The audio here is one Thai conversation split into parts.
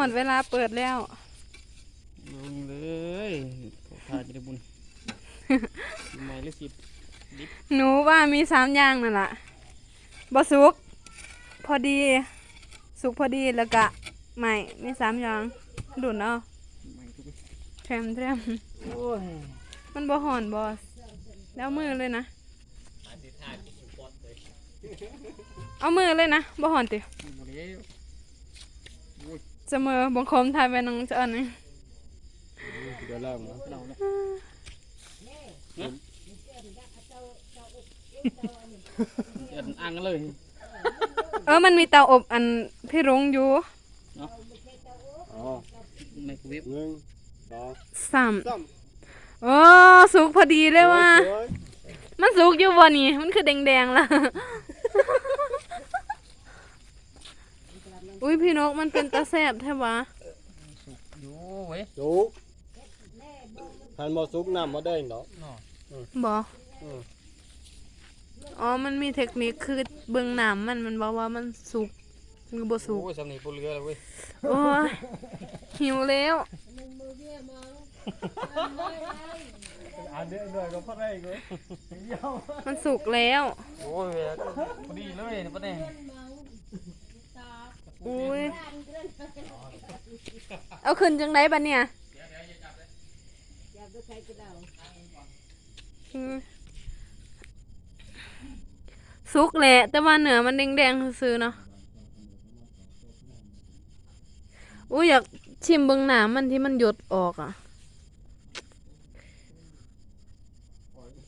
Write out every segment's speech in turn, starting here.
อดเวลาเปิดแล้ว ลงเลยขอทานจะได้บุญสิใหม่หรือสิบหนูว่ามีสามอย่างนั่นแหละบอสุก พอดี สุกพอดีแล้วก็ใหม่มีสามอย่างดุนเอาใหม่ทุกแทรมแทรมโอ้ยมันบ่ห่อนบอสแล้วมือเลยนะ เอามือเลยนะบ่ห่อนติ หมดแล้วจะมือบังคมทายไปน้องจะอันนี้เดี๋ยวเริ่มนะเราอ่างกันเลย เออมันมีเตาอบอันพี่รุ้งอยู่ไมโครเวฟหนึ่งสองสามโอ้สุกพอดีเลยว่ะมันสุกอยู่บ่นี่มันคือแดงๆล่ะ อุ้ยพี่นกมันเป็นตาแซบแท้วะอยู่เว้ยสุกทันบ่สุกน้ำบ่ได้เนาะเนาะบ่อืมอ๋อมันมีเทคนิคคือเบิ่งน้ำมันมันบอกว่ามันสุกหรือบ่สุกโอ้ยสำนีปูเรือแล้วเว้ยโอ้ยหิวแล้วอันเดียวด้วยก็พอได้เลยมันสุกแล้ว โอ้ยเว้ยพอดีเลยนี่ปะเนี่ย อุ้ยเอาขึ้นจังไดบัดเนี่ยสุกแหละแต่ว่าเหนือมันแดงๆซื่อเนาะอุ้ยอยากชิมเบิ่งน้ำมันที่มันหยดออกอะ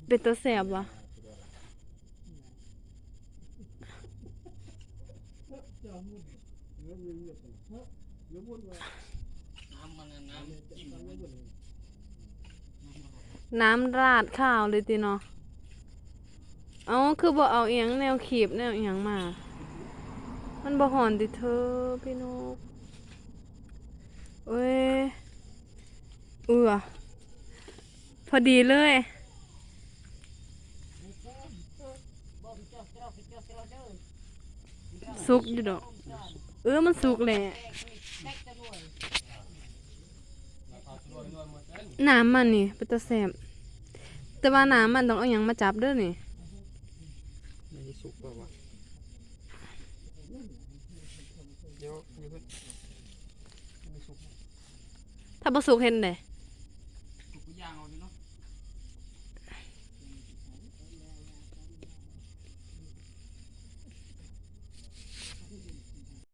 เป็นตัวแสบวะ น้ำมันน่ะน้ำจิ้มน้ำราดข้าวเลยติเนาะเอาคือบ่เอาเอียงแนวขีบแนวเอียงมา มันบ่หอนติเธอพี่นกเอ้ยเอือพอดีเลย สุกอยู่ดอก เออมันสุกแหละน้ำมันนี่เป็นตะแสบแต่ว่าน้ำมันต้องเอาหยังมาจับเด้อนี่ไม่ได้สุกเปล่าวะเดี๋ยวเดี๋ยวเพิ่นไม่สุกถ้าบ่สุกเห็นเด้